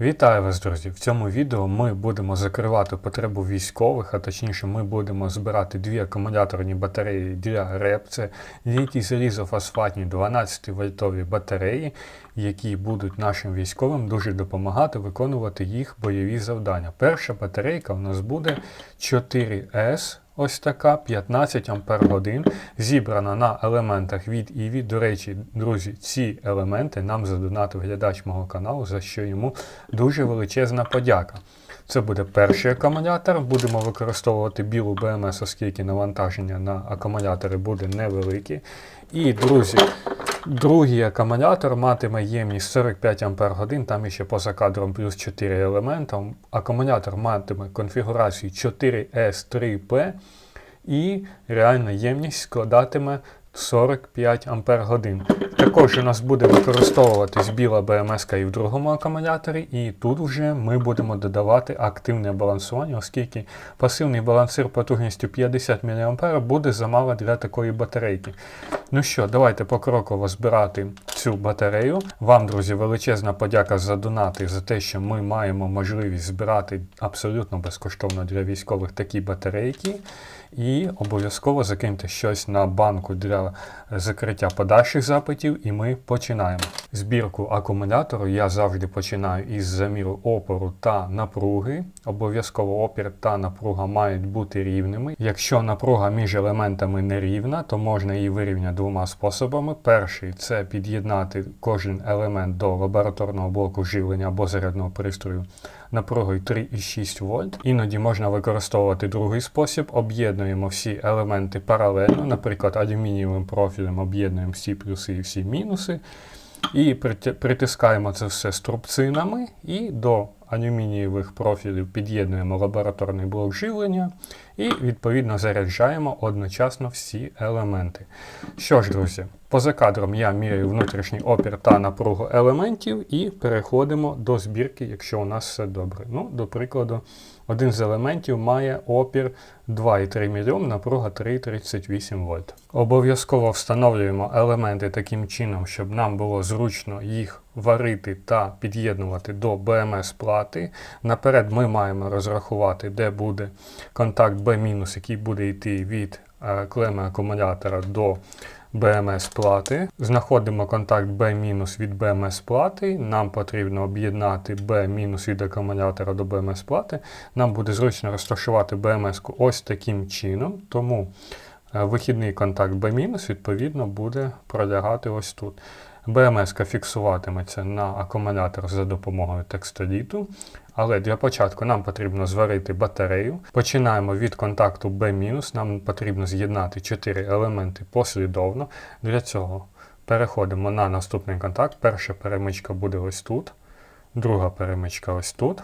Вітаю вас, друзі! В цьому відео ми будемо закривати потребу військових, а точніше, ми будемо збирати дві акумуляторні батареї для РЕП. Це літій залізофосфатні 12 вольтові батареї, які будуть нашим військовим дуже допомагати виконувати їх бойові завдання. Перша батарейка у нас буде 4С. Ось така 15 Ампер годин, зібрана на елементах від ІВІ. До речі, друзі, ці елементи нам задонатив глядач мого каналу, за що йому дуже величезна подяка. Це буде перший акумулятор. Будемо використовувати білу БМС, оскільки навантаження на акумулятори буде невелике. І, друзі, другий акумулятор матиме ємність 45 Ампер годин, там ще поза кадром плюс 4 елемента. Акумулятор матиме конфігурацію 4S3P і реальна ємність складатиме 45 Ампер годин. Також у нас буде використовуватись біла БМС і в другому акумуляторі, і тут вже ми будемо додавати активне балансування, оскільки пасивний балансир потужністю 50 мА буде замало для такої батарейки. Ну що, давайте покроково збирати цю батарею. Вам, друзі, величезна подяка за донати, за те, що ми маємо можливість збирати абсолютно безкоштовно для військових такі батарейки. І обов'язково закиньте щось на банку для закриття подальших запитів, і ми починаємо. Збірку акумулятору я завжди починаю із заміру опору та напруги. Обов'язково опір та напруга мають бути рівними. Якщо напруга між елементами не рівна, то можна її вирівняти двома способами. Перший це під'єднати кожен елемент до лабораторного блоку живлення або зарядного пристрою напругою 3,6 вольт. Іноді можна використовувати другий спосіб. Об'єднуємо всі елементи паралельно, наприклад, алюмінієвим профілем об'єднуємо всі плюси і всі мінуси. І притискаємо це все струбцинами і до алюмінієвих профілів під'єднуємо лабораторний блок живлення і відповідно заряджаємо одночасно всі елементи. Що ж, друзі, поза кадром я міряю внутрішній опір та напругу елементів і переходимо до збірки, якщо у нас все добре. Ну, До прикладу, один з елементів має опір 2,3 мОм, напруга 3,38 вольт. Обов'язково встановлюємо елементи таким чином, щоб нам було зручно їх варити та під'єднувати до BMS плати. Наперед ми маємо розрахувати, де буде контакт B-, який буде йти від е, клеми акумулятора до BMS плати. Знаходимо контакт B- від BMS плати. Нам потрібно об'єднати B- від акумулятора до BMS плати. Нам буде зручно розташувати BMS ось таким чином. Тому е, вихідний контакт B- відповідно буде пролягати ось тут. БМС фіксуватиметься на акумулятор за допомогою текстоліту. Але для початку нам потрібно зварити батарею. Починаємо від контакту B-, нам потрібно з'єднати 4 елементи послідовно. Для цього переходимо на наступний контакт. Перша перемичка буде ось тут, друга перемичка ось тут,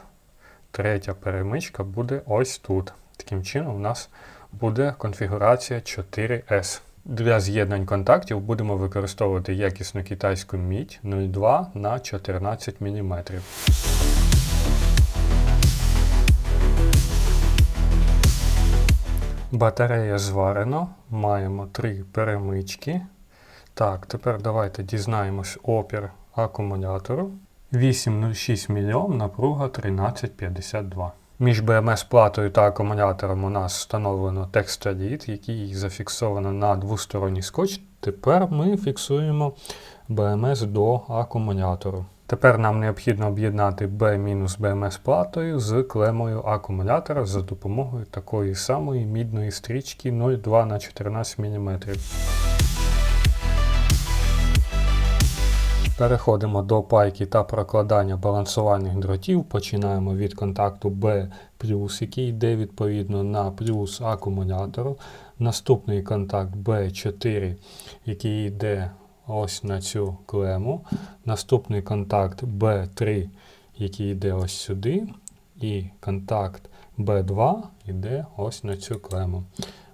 третя перемичка буде ось тут. Таким чином, у нас буде конфігурація 4S. Для з'єднань контактів будемо використовувати якісну китайську мідь 02 на 14 мм. Батарея зварено, маємо три перемички. Так, тепер давайте дізнаємось опір акумулятору. 8,06 мОм, напруга 1352. Між BMS-платою та акумулятором у нас встановлено текстоліт, який зафіксовано на двосторонній скотч. Тепер ми фіксуємо BMS до акумулятору. Тепер нам необхідно об'єднати B-BMS-платою з клемою акумулятора за допомогою такої самої мідної стрічки 0,2 на 14 мм. Переходимо до пайки та прокладання балансувальних дротів. Починаємо від контакту B, який йде відповідно на плюс акумулятору. Наступний контакт B4, який йде ось на цю клему. Наступний контакт B3, який йде ось сюди. І контакт B2 йде ось на цю клему.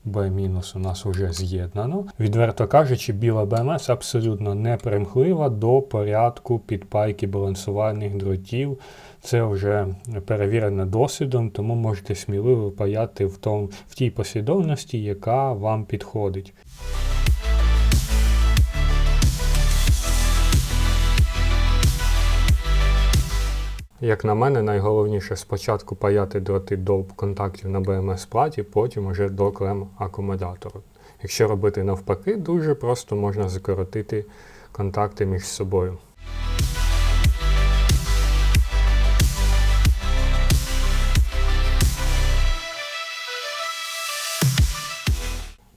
B- у нас вже з'єднано. Відверто кажучи, біла БМС абсолютно не примхлива до порядку підпайки балансувальних дротів. Це вже перевірено досвідом, тому можете сміливо паяти в, том, в тій послідовності, яка вам підходить. Як на мене, найголовніше спочатку паяти дроти до контактів на БМС платі, потім уже до клем акумулятору. Якщо робити навпаки, дуже просто можна закоротити контакти між собою.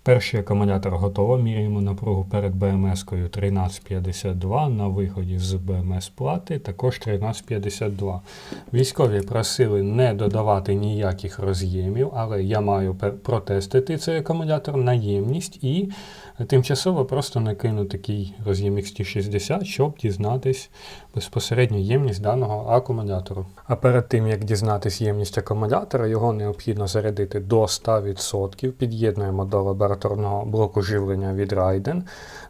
Перший акумулятор готово. Міряємо напругу перед БМС-кою 1352 на виході з БМС плати, також 1352. Військові просили не додавати ніяких роз'ємів, але я маю протестити цей акумулятор на ємність і тимчасово просто накину такий роз'єм XT60, щоб дізнатись безпосередньо ємність даного акумулятору. А перед тим як дізнатись ємність акумулятора, його необхідно зарядити до 100%. Під'єднуємо до лабораторного блоку живлення від Raiden.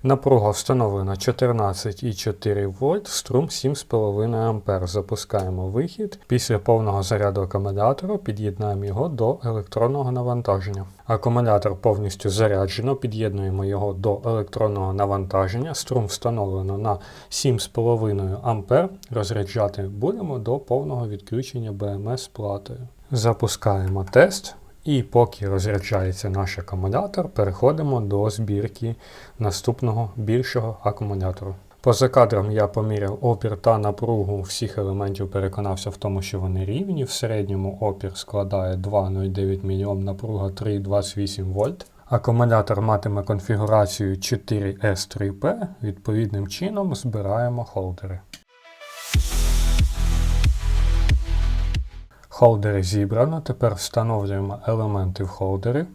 Напруга встановлена 14,4 вольт, струм 7,5 А. Запускаємо вихід. Після повного заряду акумулятору під'єднаємо його до електронного навантаження. Акумулятор повністю заряджено, під'єднуємо його до електронного навантаження. Струм встановлено на 7,5 А. Розряджати будемо до повного відключення БМС платою. Запускаємо тест. І поки розряджається наш акумулятор, переходимо до збірки наступного більшого акумулятору. Поза кадром я поміряв опір та напругу всіх елементів, переконався в тому, що вони рівні. В середньому опір складає 2,09 мОм, напруга 3,28 вольт. Акумулятор матиме конфігурацію 4S3P. Відповідним чином збираємо холдери. Холдери зібрано. Тепер встановлюємо елементи в холдери.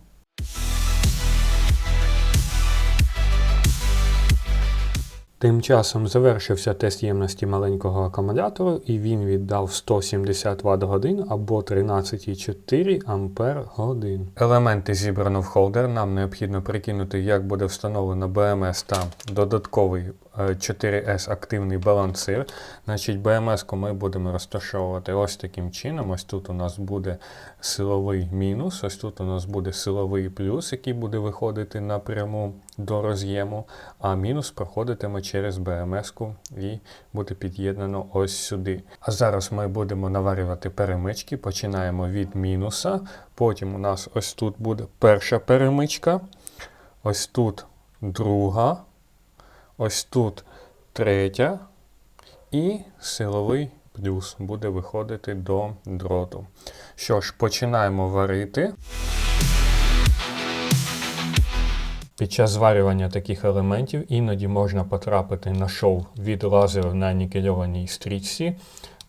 Тим часом завершився тест ємності маленького акумулятору і він віддав 170 Вт годин або 13,4 Ампер годин. Елементи зібрано в холдер. Нам необхідно прикинути, як буде встановлено BMS та додатковий е, 4S активний балансир. Значить, BMS-ку ми будемо розташовувати ось таким чином. Ось тут у нас буде силовий мінус, ось тут у нас буде силовий плюс, який буде виходити напряму до роз'єму, а мінус проходитиме через BMS-ку і буде під'єднано ось сюди. А зараз ми будемо наварювати перемички. Починаємо від мінуса. Потім у нас ось тут буде перша перемичка, ось тут друга. Ось тут третя і силовий плюс буде виходити до дроту. Що ж, починаємо варити. Під час зварювання таких елементів іноді можна потрапити на шов від лазеру на нікельованій стрічці.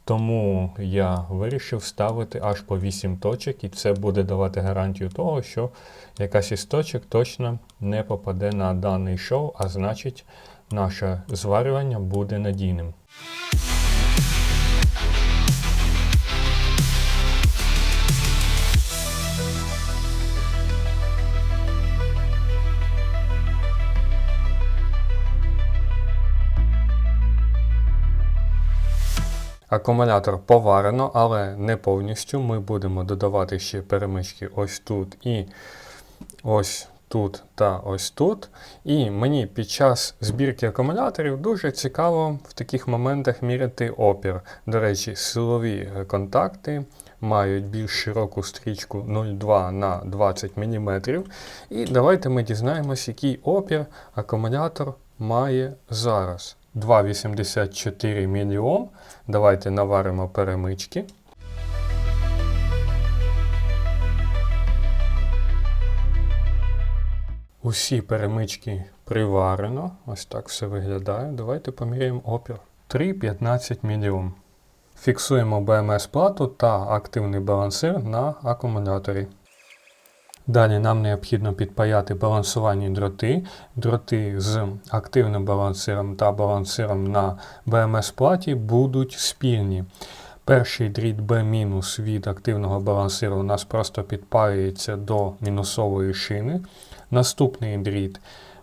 Тому я вирішив ставити аж по 8 точок, і це буде давати гарантію того, що якась із точок точно не попаде на даний шов, а значить наше зварювання буде надійним. Акумулятор поварено, але не повністю. Ми будемо додавати ще перемички ось тут і ось тут та ось тут. І мені під час збірки акумуляторів дуже цікаво в таких моментах міряти опір. До речі, силові е, контакти мають більш широку стрічку 0,2 на 20 мм. І давайте ми дізнаємось, який опір акумулятор має зараз. 2,84 мільйом. Давайте наваримо перемички. Усі перемички приварено. Ось так все виглядає. Давайте поміряємо опір. 3,15 мільйом. Фіксуємо BMS плату та активний балансир на акумуляторі. Далі нам необхідно підпаяти балансувальні дроти. Дроти з активним балансиром та балансиром на BMS платі будуть спільні. Перший дріт B- від активного балансиру у нас просто підпаюється до мінусової шини. Наступний дріт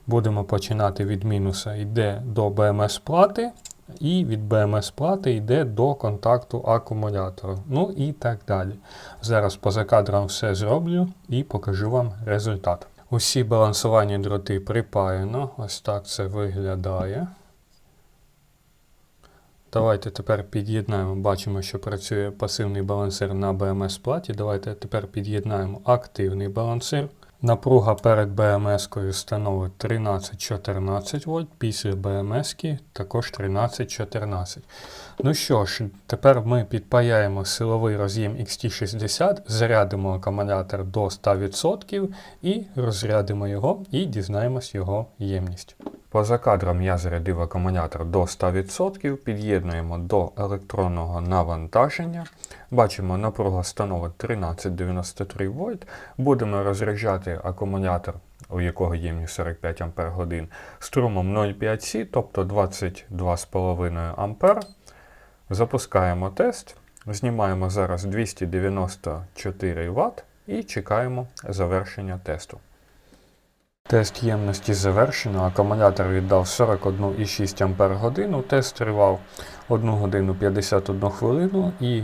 будемо починати від мінуса, йде до BMS плати, і від BMS плати йде до контакту акумулятору. Ну і так далі. Зараз поза кадром все зроблю і покажу вам результат. Усі балансувальні дроти припаяно. Ось так це виглядає. Давайте тепер під'єднаємо. Бачимо, що працює пасивний балансир на BMS платі. Давайте тепер під'єднаємо активний балансир. Напруга перед БМС-кою становить 13-14 вольт, після БМС також 13-14. Ну що ж, тепер ми підпаяємо силовий роз'єм XT60, зарядимо акумулятор до 100% і розрядимо його і дізнаємось його ємність. Поза кадром я зарядив акумулятор до 100%, під'єднуємо до електронного навантаження. Бачимо, напруга становить 1393 вольт. Будемо розряджати акумулятор, у якого ємність 45 Ах, струмом 0,5 С, тобто 22,5 А. Запускаємо тест. Знімаємо зараз 294 Вт і чекаємо завершення тесту. Тест ємності завершено. Акумулятор віддав 41,6 Ах. Тест тривав 1 годину 51 хвилину і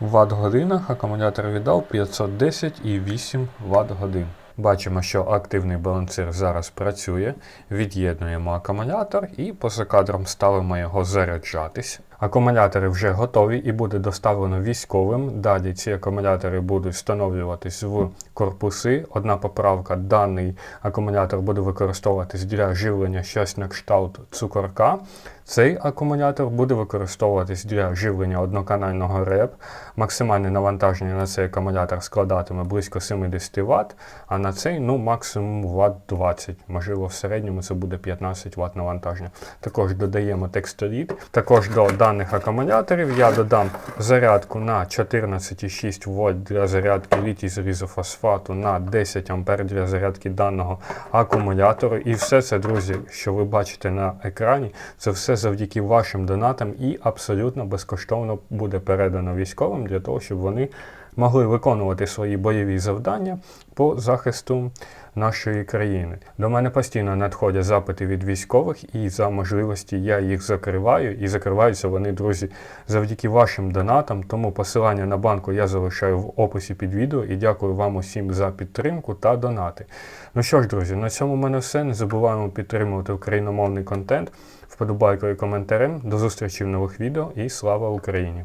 в Вт-годинах акумулятор віддав 510,8 Вт-годин. Бачимо, що активний балансир зараз працює. Від'єднуємо акумулятор і поза кадром ставимо його заряджатись. Акумулятори вже готові і буде доставлено військовим. Далі ці акумулятори будуть встановлюватись в корпуси. Одна поправка: даний акумулятор буде використовуватись для живлення щось на кшталт цукорка. Цей акумулятор буде використовуватись для живлення одноканального РЕП. Максимальне навантаження на цей акумулятор складатиме близько 70 Вт, а на цей ну, максимум Вт 20. Можливо, в середньому це буде 15 Вт навантаження. Також додаємо текстоліт. Також до даних акумуляторів я додам зарядку на 14,6 вольт для зарядки літій залізофосфату на 10 А для зарядки даного акумулятору. І все це, друзі, що ви бачите на екрані, це все завдяки вашим донатам і абсолютно безкоштовно буде передано військовим для того, щоб вони могли виконувати свої бойові завдання по захисту нашої країни. До мене постійно надходять запити від військових, і за можливості я їх закриваю. І закриваються вони, друзі, завдяки вашим донатам. Тому посилання на банку я залишаю в описі під відео і дякую вам усім за підтримку та донати. Ну що ж, друзі, на цьому в мене все. Не забуваємо підтримувати україномовний контент, вподобайкою і коментарем. До зустрічі в нових відео і слава Україні!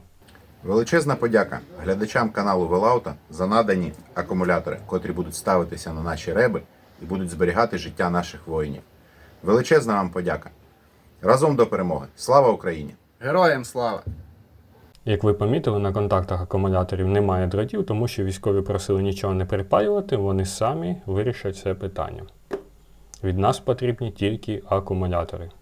Величезна подяка глядачам каналу Велаута за надані акумулятори, котрі будуть ставитися на наші реби і будуть зберігати життя наших воїнів. Величезна вам подяка. Разом до перемоги. Слава Україні! Героям слава! Як ви помітили, на контактах акумуляторів немає дротів, тому що військові просили нічого не припаювати, вони самі вирішать це питання. Від нас потрібні тільки акумулятори.